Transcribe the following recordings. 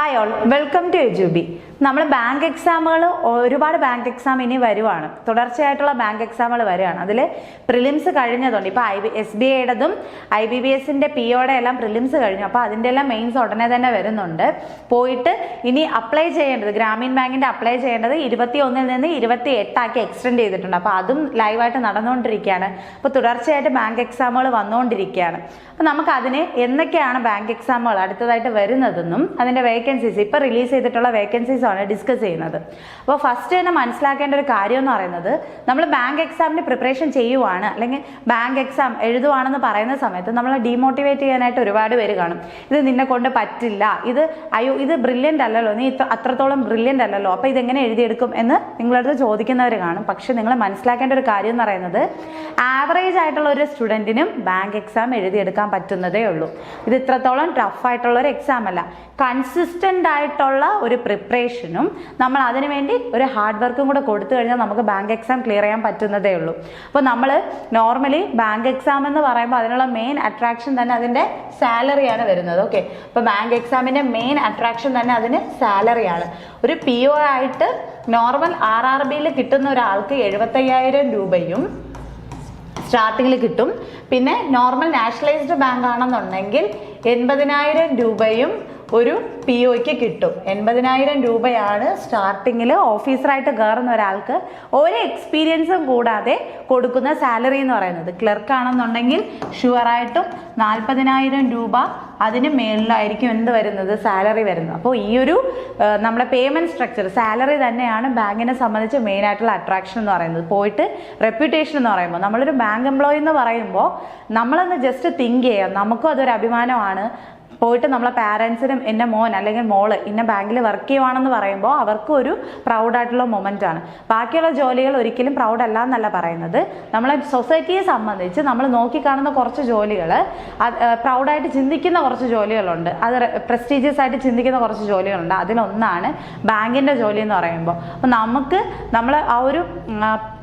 Hi all welcome to എജുബി നമ്മൾ bank എക്സാമുകൾ ഒരുപാട് ബാങ്ക് എക്സാം ഇനി വരുവാണ്. തുടർച്ചയായിട്ടുള്ള ബാങ്ക് എക്സാമുകൾ വരുവാണ് അതിൽ പ്രിലിംസ് കഴിഞ്ഞതുണ്ട്. ഇപ്പോൾ ഐ ബി എസ് ബി ഐയുടേതും ഐ ബി ബി എസിന്റെ പി ഒയുടെ എല്ലാം പ്രിലിംസ് കഴിഞ്ഞു. അപ്പോൾ അതിന്റെ എല്ലാം മെയിൻസ് ഉടനെ തന്നെ വരുന്നുണ്ട്. പോയിട്ട് ഇനി അപ്ലൈ ചെയ്യേണ്ടത് ഗ്രാമീൺ ബാങ്കിന്റെ അപ്ലൈ ചെയ്യേണ്ടത് ഇരുപത്തി ഒന്നിൽ നിന്ന് ഇരുപത്തി എട്ടാക്കി എക്സ്റ്റെൻഡ് ചെയ്തിട്ടുണ്ട്. അപ്പോൾ അതും ലൈവായിട്ട് നടന്നുകൊണ്ടിരിക്കുകയാണ്. അപ്പോൾ തുടർച്ചയായിട്ട് ബാങ്ക് എക്സാമുകൾ വന്നുകൊണ്ടിരിക്കുകയാണ്. അപ്പോൾ നമുക്ക് അതിന് എന്തൊക്കെയാണ് ബാങ്ക് എക്സാമുകൾ അടുത്തതായിട്ട് വരുന്നതെന്നും അതിന്റെ വേക്കൻസീസ് ഇപ്പോൾ റിലീസ് ചെയ്തിട്ടുള്ള വേക്കൻസീസ് ആണ് ഡിസ്കസ് ചെയ്യുന്നത്. അപ്പോൾ ഫസ്റ്റ് തന്നെ മനസ്സിലാക്കേണ്ട ഒരു കാര്യം എന്ന് പറയുന്നത് നമ്മൾ ബാങ്ക് എക്സാമിന് പ്രിപ്പറേഷൻ ചെയ്യുവാണ് അല്ലെങ്കിൽ ബാങ്ക് എക്സാം എഴുതുവാണെന്ന് പറയുന്ന സമയത്ത് നമ്മൾ ഡീമോട്ടിവേറ്റ് ചെയ്യാനായിട്ട് ഒരുപാട് പേര് കാണും. ഇത് നിന്നെ കൊണ്ട് പറ്റില്ല ഇത് അയ്യോ ഇത് ബ്രില്യന്റ് അല്ലല്ലോ നീ അത്രത്തോളം ബ്രില്യന്റ് അല്ലല്ലോ അപ്പോൾ ഇതെങ്ങനെ എഴുതിയെടുക്കും എന്ന് നിങ്ങളടുത്ത് ചോദിക്കുന്നവർ കാണും. പക്ഷേ നിങ്ങൾ മനസ്സിലാക്കേണ്ട ഒരു കാര്യം എന്ന് പറയുന്നത് ആവറേജ് ആയിട്ടുള്ള ഒരു സ്റ്റുഡന്റിനും ബാങ്ക് എക്സാം എഴുതിയെടുക്കാൻ പറ്റുന്നതേ ഉള്ളൂ. ഇത് ഇത്രത്തോളം ടഫ് ആയിട്ടുള്ള ഒരു എക്സാം അല്ല. കൺസിസ്റ്റന്റ് ആയിട്ടുള്ള ഒരു പ്രിപ്പറേഷനും നമ്മൾ അതിനു വേണ്ടി ഒരു ഹാർഡ് വർക്കും കൂടെ കൊടുത്തു കഴിഞ്ഞാൽ നമുക്ക് ബാങ്ക് എക്സാം ക്ലിയർ ചെയ്യാൻ പറ്റുന്നതേ ഉള്ളൂ. അപ്പോൾ നമ്മൾ നോർമലി ബാങ്ക് എക്സാം എന്ന് പറയുമ്പോൾ അതിനുള്ള മെയിൻ അട്രാക്ഷൻ തന്നെ അതിന്റെ സാലറിയാണ് വരുന്നത് ഓക്കെ അപ്പോൾ ബാങ്ക് എക്സാമിന്റെ മെയിൻ അട്രാക്ഷൻ തന്നെ അതിന് സാലറിയാണ് ഒരു പി ഒ ആയിട്ട് നോർമൽ ആർ ആർ ബിയിൽ കിട്ടുന്ന ഒരാൾക്ക് എഴുപത്തയ്യായിരം രൂപയും സ്റ്റാർട്ടിങ്ങിൽ കിട്ടും. പിന്നെ നോർമൽ നാഷണലൈസ്ഡ് ബാങ്ക് ആണെന്നുണ്ടെങ്കിൽ എൺപതിനായിരം രൂപയും ഒരു പി ഒക്ക് കിട്ടും. എൺപതിനായിരം രൂപയാണ് സ്റ്റാർട്ടിങ്ങിൽ ഓഫീസറായിട്ട് കയറുന്ന ഒരാൾക്ക് ഒരു എക്സ്പീരിയൻസും കൂടാതെ കൊടുക്കുന്ന സാലറി എന്ന് പറയുന്നത്. ക്ലർക്ക് ആണെന്നുണ്ടെങ്കിൽ ഷുവറായിട്ടും നാൽപ്പതിനായിരം രൂപ അതിന് മേളിലായിരിക്കും എന്ത് വരുന്നത്? സാലറി വരുന്നത്. അപ്പോൾ ഈ ഒരു നമ്മുടെ പേയ്മെന്റ് സ്ട്രക്ചർ സാലറി തന്നെയാണ് ബാങ്കിനെ സംബന്ധിച്ച് മെയിനായിട്ടുള്ള അട്രാക്ഷൻ എന്ന് പറയുന്നത്. പോയിട്ട് റെപ്യൂട്ടേഷൻ എന്ന് പറയുമ്പോൾ നമ്മളൊരു ബാങ്ക് എംപ്ലോയി എന്ന് പറയുമ്പോൾ നമ്മളൊന്ന് ജസ്റ്റ് തിങ്ക് ചെയ്യാം. നമുക്കും അതൊരു അഭിമാനമാണ്. പോയിട്ട് നമ്മളെ പാരൻസിനും എന്റെ മോൻ അല്ലെങ്കിൽ മോൾ ഇന്ന ബാങ്കിൽ വർക്ക് ചെയ്യുവാണെന്ന് പറയുമ്പോൾ അവർക്കും ഒരു പ്രൗഡായിട്ടുള്ള മൊമെന്റ് ആണ്. ബാക്കിയുള്ള ജോലികൾ ഒരിക്കലും പ്രൗഡ് അല്ല എന്നല്ല പറയുന്നത്. നമ്മളെ സൊസൈറ്റിയെ സംബന്ധിച്ച് നമ്മൾ നോക്കിക്കാണുന്ന കുറച്ച് ജോലികൾ പ്രൗഡായിട്ട് ചിന്തിക്കുന്ന കുറച്ച് ജോലികളുണ്ട്. അത് പ്രസ്റ്റീജിയസ് ആയിട്ട് ചിന്തിക്കുന്ന കുറച്ച് ജോലികളുണ്ട്. അതിലൊന്നാണ് ബാങ്കിന്റെ ജോലി എന്ന് പറയുമ്പോൾ. അപ്പം നമുക്ക് നമ്മൾ ആ ഒരു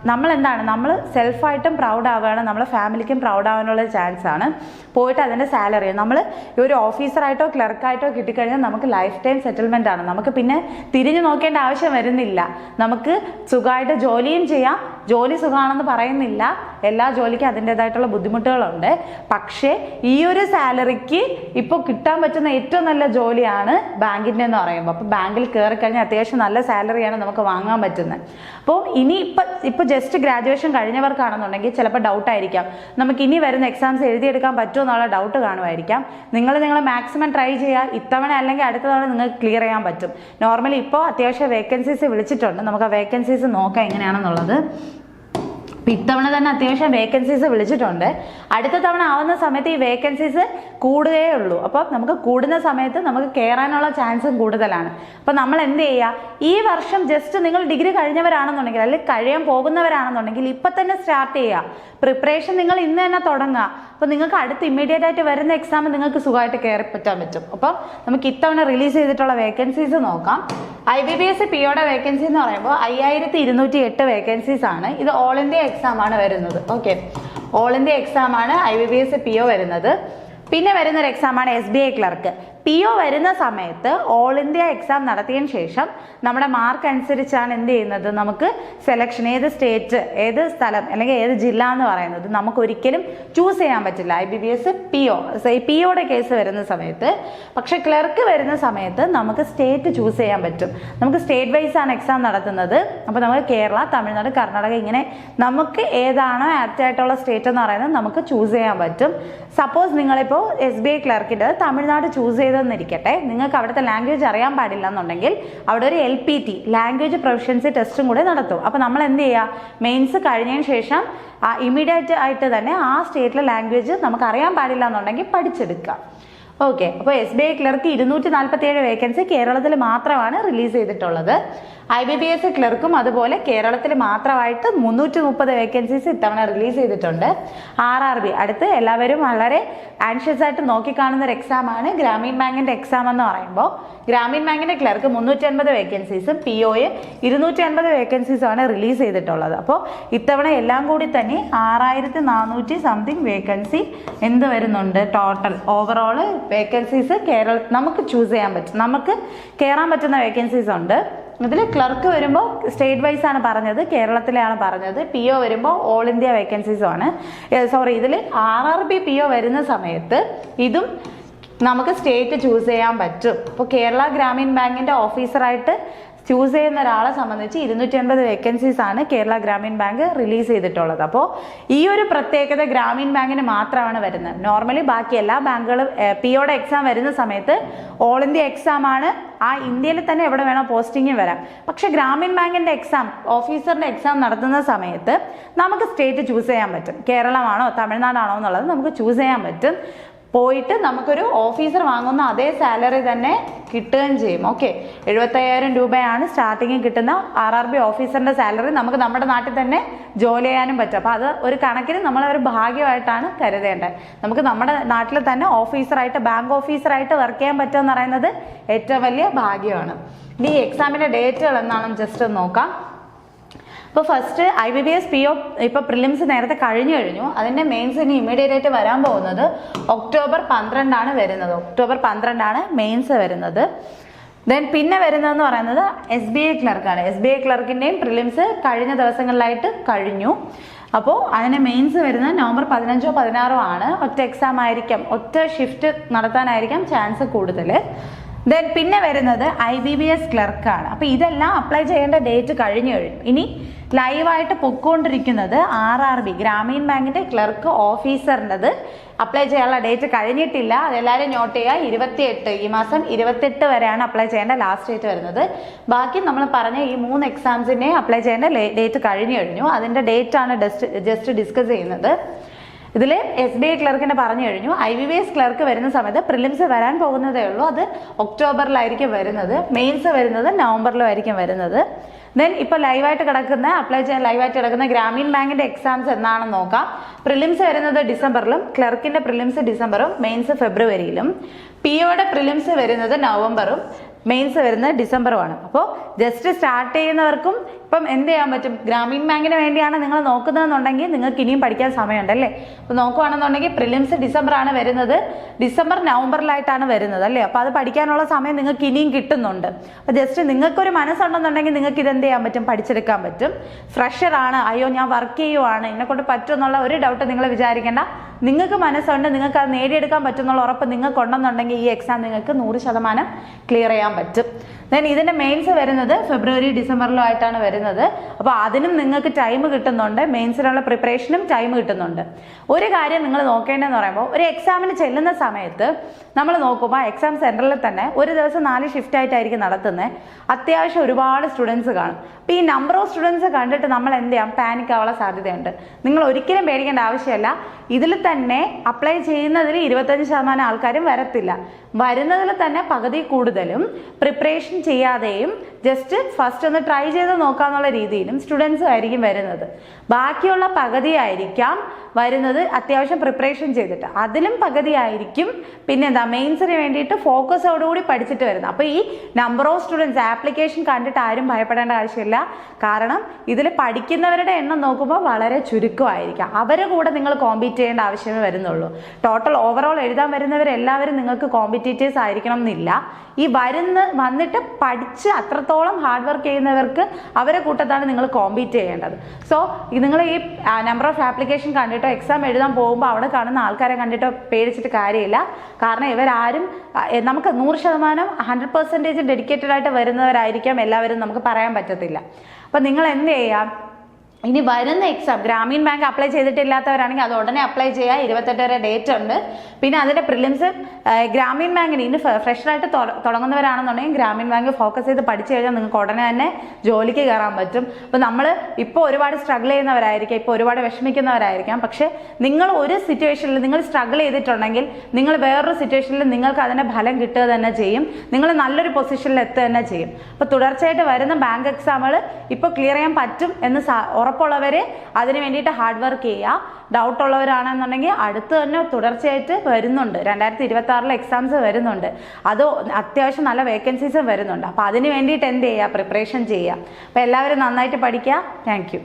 നമ്മൾ എന്താണ് നമ്മൾ സെൽഫായിട്ടും പ്രൗഡ് ആവുകയാണ്. നമ്മളെ ഫാമിലിക്കും പ്രൗഡ് ആവാനുള്ള ചാൻസ് ആണ്. പോയിട്ട് അതിന്റെ സാലറി നമ്മൾ ഒരു ഓഫീസറായിട്ടോ ക്ലർക്കായിട്ടോ കിട്ടിക്കഴിഞ്ഞാൽ നമുക്ക് ലൈഫ് ടൈം സെറ്റിൽമെന്റ് ആണ്. നമുക്ക് പിന്നെ തിരിഞ്ഞു നോക്കേണ്ട ആവശ്യം വരുന്നില്ല. നമുക്ക് സുഖമായിട്ട് ജോലിയും ചെയ്യാം. ജോലി സുഖമാണെന്ന് പറയുന്നില്ല. എല്ലാ ജോലിക്കും അതിന്റെതായിട്ടുള്ള ബുദ്ധിമുട്ടുകളുണ്ട്. പക്ഷേ ഈ ഒരു സാലറിക്ക് ഇപ്പോൾ കിട്ടാൻ പറ്റുന്ന ഏറ്റവും നല്ല ജോലിയാണ് ബാങ്കിന്റെ എന്ന് പറയുമ്പോൾ. അപ്പോൾ ബാങ്കിൽ കയറി കഴിഞ്ഞാൽ അത്യാവശ്യം നല്ല സാലറിയാണ് നമുക്ക് വാങ്ങാൻ പറ്റുന്നത്. അപ്പോൾ ഇനി ഇപ്പം ഇപ്പോൾ ജസ്റ്റ് ഗ്രാജുവേഷൻ കഴിഞ്ഞവർക്കാണെന്നുണ്ടെങ്കിൽ ചിലപ്പോൾ ഡൗട്ട് ആയിരിക്കാം. നമുക്ക് ഇനി വരുന്ന എക്സാംസ് എഴുതിയെടുക്കാൻ പറ്റുമോ എന്നുള്ള ഡൗട്ട് കാണുമായിരിക്കാം. നിങ്ങൾ നിങ്ങൾ മാക്സിമം ട്രൈ ചെയ്യുക. ഇത്തവണ അല്ലെങ്കിൽ അടുത്ത തവണ നിങ്ങൾക്ക് ക്ലിയർ ചെയ്യാൻ പറ്റും. നോർമലി ഇപ്പോൾ അത്യാവശ്യം വേക്കൻസീസ് വിളിച്ചിട്ടുണ്ട്. നമുക്ക് ആ വേക്കൻസീസ് നോക്കാം എങ്ങനെയാണെന്നുള്ളത്. അപ്പം ഇത്തവണ തന്നെ അത്യാവശ്യം വേക്കൻസീസ് വിളിച്ചിട്ടുണ്ട്. അടുത്ത തവണ ആവുന്ന സമയത്ത് ഈ വേക്കൻസീസ് കൂടുകയേ ഉള്ളൂ. അപ്പോൾ നമുക്ക് കൂടുന്ന സമയത്ത് നമുക്ക് കയറാനുള്ള ചാൻസും കൂടുതലാണ്. അപ്പോൾ നമ്മൾ എന്ത് ചെയ്യുക ഈ വർഷം ജസ്റ്റ് നിങ്ങൾ ഡിഗ്രി കഴിഞ്ഞവരാണെന്നുണ്ടെങ്കിൽ അല്ലെങ്കിൽ കഴിയാൻ പോകുന്നവരാണെന്നുണ്ടെങ്കിൽ ഇപ്പം തന്നെ സ്റ്റാർട്ട് ചെയ്യുക പ്രിപ്പറേഷൻ നിങ്ങൾ ഇന്ന് തന്നെ തുടങ്ങുക. അപ്പോൾ നിങ്ങൾക്ക് അടുത്ത് ഇമ്മീഡിയറ്റ് ആയിട്ട് വരുന്ന എക്സാം നിങ്ങൾക്ക് സുഖമായിട്ട് കയറി പറ്റാൻ പറ്റും. അപ്പോൾ നമുക്ക് ഇത്തവണ റിലീസ് ചെയ്തിട്ടുള്ള വേക്കൻസീസ് നോക്കാം. ഐ ബി ബി എസ് പിയുടെ വേക്കൻസി എന്ന് പറയുമ്പോൾ അയ്യായിരത്തി ഇരുന്നൂറ്റി എട്ട് വേക്കൻസീസ് ആണ്. ഇത് ഓൾ ഇന്ത്യ എക്സാം ആണ് വരുന്നത്. ഓക്കെ ഓൾ ഇന്ത്യ എക്സാം ആണ് I B B S P O വരുന്നത്. പിന്നെ വരുന്ന ഒരു എക്സാമാണ് S B I clerk P O വരുന്ന സമയത്ത് ഓൾ ഇന്ത്യ എക്സാം നടത്തിയതിന് ശേഷം നമ്മുടെ മാർക്ക് അനുസരിച്ചാണ് എന്ത് ചെയ്യുന്നത്? നമുക്ക് സെലക്ഷൻ ഏത് സ്റ്റേറ്റ് ഏത് സ്ഥലം അല്ലെങ്കിൽ ഏത് ജില്ല എന്ന് പറയുന്നത് നമുക്ക് ഒരിക്കലും ചൂസ് ചെയ്യാൻ പറ്റില്ല. I B B S P O P ഒയുടെ കേസ് വരുന്ന സമയത്ത് പക്ഷേ ക്ലർക്ക് വരുന്ന സമയത്ത് നമുക്ക് സ്റ്റേറ്റ് ചൂസ് ചെയ്യാൻ പറ്റും. നമുക്ക് സ്റ്റേറ്റ് വൈസ് ആണ് എക്സാം നടത്തുന്നത്. അപ്പോൾ നമുക്ക് കേരള തമിഴ്നാട് കർണാടക ഇങ്ങനെ നമുക്ക് ഏതാണോ ആപ്റ്റ് ആയിട്ടുള്ള സ്റ്റേറ്റ് എന്ന് പറയുന്നത് നമുക്ക് ചൂസ് ചെയ്യാൻ പറ്റും. സപ്പോസ് നിങ്ങളിപ്പോൾ എസ് ബി ഐ ക്ലർക്കിന്റെ തമിഴ്നാട് ചൂസ് ചെയ്തെന്നിരിക്കട്ടെ നിങ്ങൾക്ക് അവിടുത്തെ ലാംഗ്വേജ് അറിയാൻ പാടില്ല എന്നുണ്ടെങ്കിൽ അവിടെ ഒരു L P T language proficiency ടെസ്റ്റും കൂടെ നടത്തും. അപ്പോൾ നമ്മൾ എന്ത് ചെയ്യുക മെയിൻസ് കഴിഞ്ഞതിന് ശേഷം ഇമ്മീഡിയറ്റ് ആയിട്ട് തന്നെ ആ സ്റ്റേറ്റിലെ ലാംഗ്വേജ് നമുക്ക് അറിയാൻ പാടില്ല എന്നുണ്ടെങ്കിൽ പഠിച്ചെടുക്കുക. ഓക്കെ അപ്പോൾ എസ് ബി ഐ ക്ലർക്ക് ഇരുന്നൂറ്റി നാൽപ്പത്തി ഏഴ് വേക്കൻസി കേരളത്തിൽ മാത്രമാണ് റിലീസ് ചെയ്തിട്ടുള്ളത്. ഐ ബി ബി എസ് ക്ലർക്കും അതുപോലെ കേരളത്തിൽ മാത്രമായിട്ട് മുന്നൂറ്റി മുപ്പത് വേക്കൻസീസ് ഇത്തവണ റിലീസ് ചെയ്തിട്ടുണ്ട്. ആർ ആർ ബി അടുത്ത് എല്ലാവരും വളരെ ആൻഷ്യസ് ആയിട്ട് നോക്കിക്കാണുന്ന ഒരു എക്സാമാണ് ഗ്രാമീൺ ബാങ്കിന്റെ എക്സാം എന്ന് പറയുമ്പോൾ ഗ്രാമീൺ ബാങ്കിന്റെ ക്ലർക്ക് മുന്നൂറ്റി അൻപത് വേക്കൻസീസും പി ഒ ഇരുന്നൂറ്റി അൻപത് വേക്കൻസീസുമാണ് റിലീസ് ചെയ്തിട്ടുള്ളത്. അപ്പോൾ ഇത്തവണ എല്ലാം കൂടി തന്നെ ആറായിരത്തി നാനൂറ്റി സംതിങ് വേക്കൻസി എന്ത് വരുന്നുണ്ട് ടോട്ടൽ ഓവറോൾ വേക്കൻസീസ് കേരള നമുക്ക് ചൂസ് ചെയ്യാൻ പറ്റും. നമുക്ക് കയറാൻ പറ്റുന്ന വേക്കൻസീസ് ഉണ്ട്. ഇതിൽ ക്ലർക്ക് വരുമ്പോൾ സ്റ്റേറ്റ് വൈസ് ആണ് പറഞ്ഞത് കേരളത്തിലെയാണ് പറഞ്ഞത്. പി ഒ വരുമ്പോൾ ഓൾ ഇന്ത്യ വേക്കൻസീസും ആണ്. സോറി ഇതിൽ R R B P O വരുന്ന സമയത്ത് ഇതും നമുക്ക് സ്റ്റേറ്റ് ചൂസ് ചെയ്യാൻ പറ്റും. ഇപ്പോൾ കേരള ഗ്രാമീൺ ബാങ്കിന്റെ ഓഫീസറായിട്ട് ചൂസ് ചെയ്യുന്ന ഒരാളെ സംബന്ധിച്ച് ഇരുന്നൂറ്റി അൻപത് വേക്കൻസീസ് ആണ് കേരള ഗ്രാമീൺ ബാങ്ക് റിലീസ് ചെയ്തിട്ടുള്ളത്. അപ്പോൾ ഈ ഒരു പ്രത്യേകത ഗ്രാമീൺ ബാങ്കിന് മാത്രമാണ് വരുന്നത്. നോർമലി ബാക്കി എല്ലാ ബാങ്കുകളും പി ഒയുടെ എക്സാം വരുന്ന സമയത്ത് ഓൾ ഇന്ത്യ എക്സാം ആണ്. ആ ഇന്ത്യയിൽ തന്നെ എവിടെ വേണോ പോസ്റ്റിംഗ് വരാം. പക്ഷെ ഗ്രാമീൺ ബാങ്കിന്റെ എക്സാം ഓഫീസറിന്റെ എക്സാം നടത്തുന്ന സമയത്ത് നമുക്ക് സ്റ്റേറ്റ് ചൂസ് ചെയ്യാൻ പറ്റും. കേരളമാണോ തമിഴ്നാടാണോ എന്നുള്ളത് നമുക്ക് ചൂസ് ചെയ്യാൻ പറ്റും. പോയിട്ട് നമുക്കൊരു ഓഫീസർ വാങ്ങുന്ന അതേ സാലറി തന്നെ കിട്ടുകയും ചെയ്യും. ഓക്കെ എഴുപത്തയ്യായിരം രൂപയാണ് സ്റ്റാർട്ടിങ്ങിൽ കിട്ടുന്ന ആർ ആർ ബി ഓഫീസറിന്റെ സാലറി നമുക്ക് നമ്മുടെ നാട്ടിൽ തന്നെ ജോലി ചെയ്യാനും പറ്റും. അപ്പോൾ അത് ഒരു കണക്കിന് നമ്മൾ ഒരു ഭാഗ്യമായിട്ടാണ് കരുതേണ്ടത്. നമുക്ക് നമ്മുടെ നാട്ടിൽ തന്നെ ഓഫീസറായിട്ട് ബാങ്ക് ഓഫീസറായിട്ട് വർക്ക് ചെയ്യാൻ പറ്റുമെന്ന് പറയുന്നത് ഏറ്റവും വലിയ ഭാഗ്യമാണ്. ഇനി എക്സാമിന്റെ ഡേറ്റുകൾ എന്നാണെന്ന് ജസ്റ്റ് നോക്കാം. ഇപ്പോൾ first I B B S P O ഇപ്പോൾ പ്രിലിംസ് നേരത്തെ കഴിഞ്ഞു കഴിഞ്ഞു. അതിന്റെ മെയിൻസ് ഇനി ഇമ്മീഡിയറ്റ് ആയിട്ട് വരാൻ പോകുന്നത് ഒക്ടോബർ പന്ത്രണ്ടാണ് വരുന്നത്. ഒക്ടോബർ പന്ത്രണ്ടാണ് മെയിൻസ് വരുന്നത്. ദെൻ പിന്നെ വരുന്നതെന്ന് പറയുന്നത് എസ് ബി ഐ ക്ലർക്കാണ് എസ് ബി ഐ ക്ലർക്കിന്റെയും പ്രിലിംസ് കഴിഞ്ഞ ദിവസങ്ങളിലായിട്ട് കഴിഞ്ഞു. അപ്പോൾ അതിന് മെയിൻസ് വരുന്നത് നവംബർ പതിനഞ്ചോ പതിനാറോ ആണ്. ഒറ്റ എക്സാം ആയിരിക്കാം. ഒറ്റ ഷിഫ്റ്റ് നടത്താനായിരിക്കാം ചാൻസ് കൂടുതൽ ദെൻ പിന്നെ വരുന്നത് ഐ ബി ബി എസ് ക്ലർക്കാണ് അപ്പോൾ ഇതെല്ലാം അപ്ലൈ ചെയ്യേണ്ട ഡേറ്റ് കഴിഞ്ഞു കഴിഞ്ഞു. ഇനി ലൈവായിട്ട് പൊക്കോണ്ടിരിക്കുന്നത് ആർ ആർ ബി ഗ്രാമീൺ ബാങ്കിന്റെ ക്ലർക്ക് ഓഫീസറിന്റെത് അപ്ലൈ ചെയ്യാനുള്ള ഡേറ്റ് കഴിഞ്ഞിട്ടില്ല. അതെല്ലാവരും നോട്ട് ചെയ്യുക. ഇരുപത്തിയെട്ട് ഈ മാസം ഇരുപത്തെട്ട് വരെയാണ് അപ്ലൈ ചെയ്യേണ്ട ലാസ്റ്റ് ഡേറ്റ് വരുന്നത്. ബാക്കി നമ്മൾ പറഞ്ഞ ഈ മൂന്ന് എക്സാംസിനെ അപ്ലൈ ചെയ്യേണ്ട ഡേറ്റ് കഴിഞ്ഞു കഴിഞ്ഞു. അതിന്റെ ഡേറ്റാണ് ജസ്റ്റ് ഡിസ്കസ് ചെയ്യുന്നത്. ഇതിൽ എസ് ബി ഐ ക്ലർക്കിനെ പറഞ്ഞു കഴിഞ്ഞു. ഐ ബി എസ് ക്ലർക്ക് വരുന്ന സമയത്ത് പ്രിലിംസ് വരാൻ പോകുന്നതേ ഉള്ളൂ. അത് ഒക്ടോബറിലായിരിക്കും വരുന്നത്. മെയിൻസ് വരുന്നത് നവംബറിലും ആയിരിക്കും വരുന്നത് ദെൻ ഇപ്പോൾ ലൈവായിട്ട് കിടക്കുന്ന അപ്ലൈ ചെയ്യാൻ ലൈവായിട്ട് കിടക്കുന്ന ഗ്രാമീൺ ബാങ്കിന്റെ എക്സാംസ് എന്നാണെന്ന് നോക്കാം. പ്രിലിംസ് വരുന്നത് ഡിസംബറിലും ക്ലർക്കിന്റെ പ്രിലിംസ് ഡിസംബറും മെയിൻസ് ഫെബ്രുവരിയിലും. പി ഒയുടെ പ്രിലിംസ് വരുന്നത് നവംബറും മെയിൻസ് വരുന്നത് ഡിസംബറുമാണ്. അപ്പോൾ ജസ്റ്റ് സ്റ്റാർട്ട് ചെയ്യുന്നവർക്കും ഇപ്പം എന്ത് ചെയ്യാൻ പറ്റും? ഗ്രാമീൺ ബാങ്കിന് വേണ്ടിയാണ് നിങ്ങൾ നോക്കുന്നതെന്നുണ്ടെങ്കിൽ നിങ്ങൾക്ക് ഇനിയും പഠിക്കാൻ സമയമുണ്ട് അല്ലേ? അപ്പോൾ നോക്കുകയാണെന്നുണ്ടെങ്കിൽ പ്രിലിംസ് ഡിസംബറാണ് വരുന്നത്. ഡിസംബർ നവംബറിലായിട്ടാണ് വരുന്നത് അല്ലേ? അപ്പോൾ അത് പഠിക്കാനുള്ള സമയം നിങ്ങൾക്ക് ഇനിയും കിട്ടുന്നുണ്ട്. അപ്പോൾ ജസ്റ്റ് നിങ്ങൾക്കൊരു മനസ്സുണ്ടെന്നുണ്ടെങ്കിൽ നിങ്ങൾക്ക് ഇത് എന്ത് ചെയ്യാൻ പറ്റും? പഠിച്ചെടുക്കാൻ പറ്റും. ഫ്രഷറാണ് അയ്യോ ഞാൻ വർക്ക് ചെയ്യുവാണ്. എന്നെ കൊണ്ട് പറ്റും ഒരു ഡൗട്ട് നിങ്ങൾ വിചാരിക്കേണ്ട. നിങ്ങൾക്ക് മനസ്സുണ്ട്. നിങ്ങൾക്ക് അത് നേടിയെടുക്കാൻ പറ്റുന്നുള്ള ഉറപ്പ് നിങ്ങൾക്ക് ഉണ്ടെന്നുണ്ടെങ്കിൽ ഈ എക്സാം നിങ്ങൾക്ക് നൂറ് ശതമാനം ക്ലിയർ ചെയ്യാൻ പറ്റും. ദെൻ ഇതിന്റെ മെയിൻസ് വരുന്നത് ഫെബ്രുവരി ഡിസംബറിലും ആയിട്ടാണ് വരുന്നത്. അപ്പോൾ അതിനും നിങ്ങൾക്ക് ടൈം കിട്ടുന്നുണ്ട്. മെയിൻസിനുള്ള പ്രിപ്പറേഷനും ടൈം കിട്ടുന്നുണ്ട്. ഒരു കാര്യം നിങ്ങൾ നോക്കേണ്ടതെന്ന് പറയുമ്പോൾ ഒരു എക്സാമിന് ചെല്ലുന്ന സമയത്ത് നമ്മൾ നോക്കുമ്പോൾ എക്സാം സെന്ററിൽ തന്നെ ഒരു ദിവസം നാല് ഷിഫ്റ്റ് ആയിട്ടായിരിക്കും നടത്തുന്നത് അത്യാവശ്യം ഒരുപാട് സ്റ്റുഡൻസ് കാണും. അപ്പോൾ ഈ നമ്പർ ഓഫ് സ്റ്റുഡൻസ് കണ്ടിട്ട് നമ്മൾ എന്ത് ചെയ്യാം? പാനിക് ആവാനുള്ള സാധ്യതയുണ്ട്. നിങ്ങൾ ഒരിക്കലും പേടിക്കേണ്ട ആവശ്യമില്ല. ഇതിൽ തന്നെ അപ്ലൈ ചെയ്യുന്നതിൽ ഇരുപത്തഞ്ച് ശതമാനം ആൾക്കാരും വരത്തില്ല. വരുന്നതിൽ തന്നെ പകുതി കൂടുതലും പ്രിപ്പറേഷൻ ചെയ്യാതെയും ജസ്റ്റ് ഫസ്റ്റ് ഒന്ന് ട്രൈ ചെയ്ത് നോക്കാന്നുള്ള രീതിയിലും സ്റ്റുഡൻസ് ആയിരിക്കും വരുന്നത്. ബാക്കിയുള്ള പകുതി ആയിരിക്കാം വരുന്നത് അത്യാവശ്യം പ്രിപ്പറേഷൻ ചെയ്തിട്ട്. അതിലും പകുതി ആയിരിക്കും പിന്നെ എന്താ മെയിൻസിന് വേണ്ടിയിട്ട് ഫോക്കസോടുകൂടി പഠിച്ചിട്ട് വരുന്നത്. അപ്പോൾ ഈ നമ്പർ ഓഫ് സ്റ്റുഡൻസ് ആപ്ലിക്കേഷൻ കണ്ടിട്ട് ആരും ഭയപ്പെടേണ്ട ആവശ്യമില്ല. കാരണം ഇതിൽ പഠിക്കുന്നവരുടെ എണ്ണം നോക്കുമ്പോൾ വളരെ ചുരുക്കമായിരിക്കാം. അവരെ കൂടെ നിങ്ങൾ കോമ്പീറ്റ് ചെയ്യേണ്ട ആവശ്യമേ വരുന്നുള്ളൂ. ടോട്ടൽ ഓവറോൾ എഴുതാൻ വരുന്നവരെല്ലാവരും നിങ്ങൾക്ക് കോമ്പറ്റീറ്റേഴ്സ് ആയിരിക്കണം എന്നില്ല. ഈ വരുന്ന വന്നിട്ട് പഠിച്ച് അത്രത്തോളം ഹാർഡ് വർക്ക് ചെയ്യുന്നവർക്ക് അവരെ കൂട്ടത്താണ് നിങ്ങൾ കോമ്പീറ്റ് ചെയ്യേണ്ടത്. സോ നിങ്ങൾ ഈ നമ്പർ ഓഫ് ആപ്ലിക്കേഷൻ കണ്ടിട്ടോ എക്സാം എഴുതാൻ പോകുമ്പോൾ അവിടെ കാണുന്ന ആൾക്കാരെ കണ്ടിട്ടോ പേടിച്ചിട്ട് കാര്യമില്ല. കാരണം ഇവരാരും നമുക്ക് നൂറ് ശതമാനം ഹൺഡ്രഡ് പെർസെന്റേജ് ഡെഡിക്കേറ്റഡ് ആയിട്ട് വരുന്നവരായിരിക്കാം. എല്ലാവരും നമുക്ക് പറയാൻ പറ്റത്തില്ല. അപ്പം നിങ്ങൾ എന്ത് ചെയ്യാം? ഇനി വരുന്ന എക്സാം ഗ്രാമീൺ ബാങ്ക് അപ്ലൈ ചെയ്തിട്ടില്ലാത്തവരാണെങ്കിൽ അത് ഉടനെ അപ്ലൈ ചെയ്യുക ഇരുപത്തെട്ട് വരെ ഡേറ്റ് ഉണ്ട്. പിന്നെ അതിന്റെ പ്രിലിംസ് ഗ്രാമീൺ ബാങ്കിന് ഇനി ഫ്രഷറായിട്ട് തുടങ്ങുന്നവരാണെന്നുണ്ടെങ്കിൽ ഗ്രാമീൺ ബാങ്ക് ഫോക്കസ് ചെയ്ത് പഠിച്ചു കഴിഞ്ഞാൽ നിങ്ങൾക്ക് ഉടനെ തന്നെ ജോലിക്ക് കയറാൻ പറ്റും. അപ്പോൾ നമ്മൾ ഇപ്പോൾ ഒരുപാട് സ്ട്രഗിൾ ചെയ്യുന്നവരായിരിക്കാം ഇപ്പോൾ ഒരുപാട് വിഷമിക്കുന്നവരായിരിക്കാം. പക്ഷേ നിങ്ങൾ ഒരു സിറ്റുവേഷനിൽ നിങ്ങൾ സ്ട്രഗിൾ ചെയ്തിട്ടുണ്ടെങ്കിൽ നിങ്ങൾ വേറൊരു സിറ്റുവേഷനിൽ നിങ്ങൾക്ക് അതിന്റെ ഫലം കിട്ടുക തന്നെ ചെയ്യും. നിങ്ങൾ നല്ലൊരു പൊസിഷനിൽ എത്തുക തന്നെ ചെയ്യും. അപ്പോൾ തുടർച്ചയായിട്ട് വരുന്ന ബാങ്ക് എക്സാമുകൾ ഇപ്പോൾ ക്ലിയർ ചെയ്യാൻ പറ്റും എന്ന് ഉറപ്പുള്ളവർ അതിന് വേണ്ടിയിട്ട് ഹാർഡ് വർക്ക് ചെയ്യുക ഡൗട്ട് ഉള്ളവരാണെന്നുണ്ടെങ്കിൽ അടുത്ത് തന്നെ തുടർച്ചയായിട്ട് വരുന്നുണ്ട്. രണ്ടായിരത്തി ഇരുപത്തി ആറിലെ എക്സാംസ് വരുന്നുണ്ട്. അത് അത്യാവശ്യം നല്ല വേക്കൻസീസും വരുന്നുണ്ട്. അപ്പോൾ അതിന് വേണ്ടിയിട്ട് എന്ത് ചെയ്യുക പ്രിപ്പറേഷൻ ചെയ്യുക അപ്പോൾ എല്ലാവരും നന്നായിട്ട് പഠിക്കുക താങ്ക്